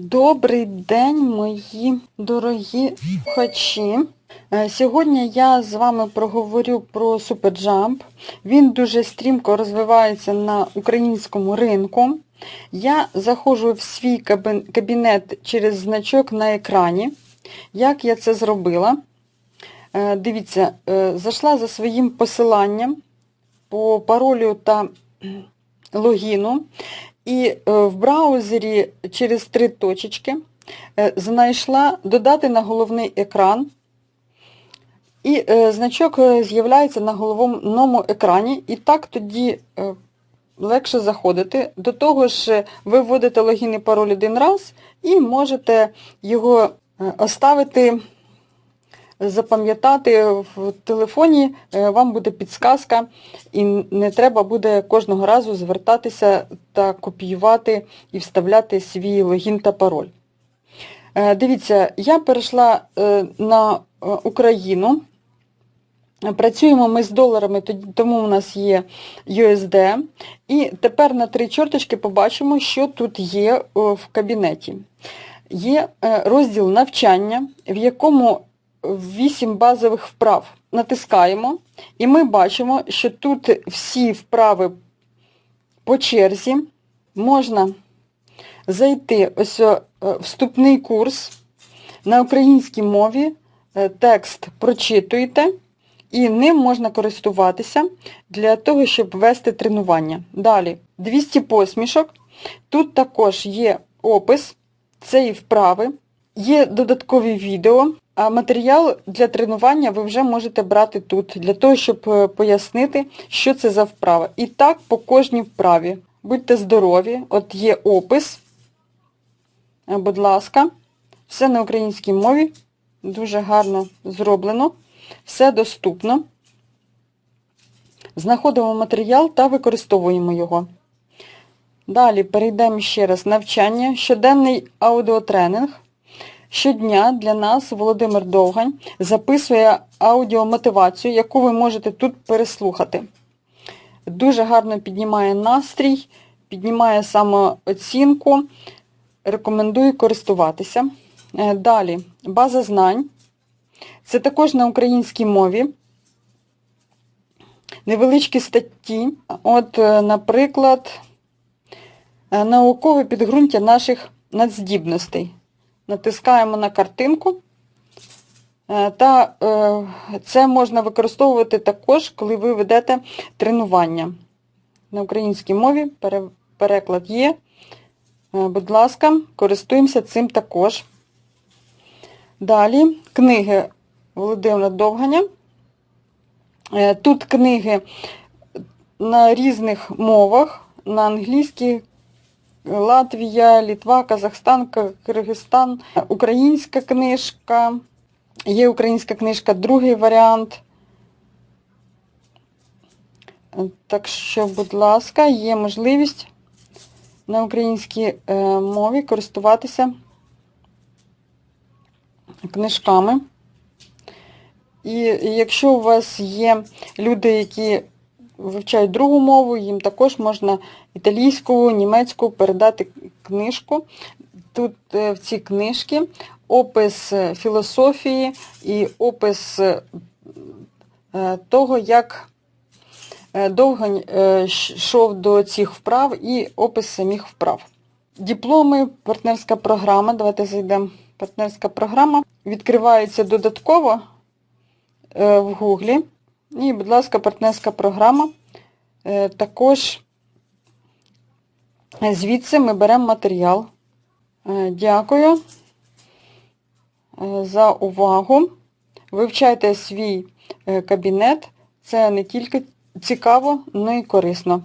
Добрий день, мої дорогі слухачі. Е, Сьогодні я з вами проговорю про SuperJump. Він дуже стрімко розвивається на українському ринку. Я заходжу в свій кабінет через значок на екрані. Як я це зробила? Е, Дивіться, е, зайшла за своїм посиланням по паролю та логіну. І е, в браузері через три точечки е, знайшла додати на головний екран. І е, значок з'являється на головному екрані. І так тоді легше заходити. До того ж, ви вводите логін і пароль один раз і можете його оставити, запам'ятати в телефоні, е, вам буде підсказка, і не треба буде кожного разу звертатися та копіювати і вставляти свій логін та пароль. Е, Дивіться, я перейшла е, на Україну. Працюємо ми з доларами, тому у нас є USD. І тепер на три чорточки побачимо, що тут є в кабінеті. Є розділ навчання, в якому 8 базових вправ. Натискаємо, і ми бачимо, що тут всі вправи по черзі. Можна зайти ось е, вступний курс на українській мові, е, текст прочитуєте, і ним можна користуватися для того, щоб вести тренування. Далі 200 посмішок. Тут також є опис цієї вправи, є додаткові відео, матеріал для тренування ви вже можете брати тут, для того, щоб е, пояснити, що це за вправа. І так по кожній вправі. Будьте здорові, от є опис. Е, Будь ласка, все на українській мові, дуже гарно зроблено, все доступно. Знаходимо матеріал та використовуємо його. Далі перейдемо ще раз навчання, щоденний аудіотренінг. Щодня для нас Володимир Довгань записує аудіомотивацію, яку ви можете тут переслухати. Дуже гарно піднімає настрій, піднімає самооцінку. Рекомендую користуватися. Е, Далі, база знань. Це також на українській мові. Невеличкі статті. От, е, наприклад, наукове підґрунтя наших надздібностей. Натискаємо на картинку. Е, Та е, це можна використовувати також, коли ви ведете тренування. На українській мові переклад є. Е, Будь ласка, користуємося цим також. Далі книги Володимира Довганя. Тут книги на різних мовах, на англійській, Латвія, Літва, Казахстан, Ка- Киргизстан, українська книжка. Є українська книжка, другий варіант. Так що, будь ласка, є можливість на українській е, мові користуватися книжками. І якщо у вас є люди, які вивчають другу мову, їм також можна італійську, німецьку передати книжку. Тут е, в цій книжці опис е, філософії і опис е, того, як е, йшов до цих вправ і опис самих вправ. Дипломи, партнерська програма. Давайте зайдемо. Партнерська програма. Відкривається додатково в Гуглі. І, будь ласка, партнерська програма. Е, Також е, звідси ми беремо матеріал. Е, Дякую за увагу. Вивчайте свій кабінет. Це не тільки цікаво, але й корисно.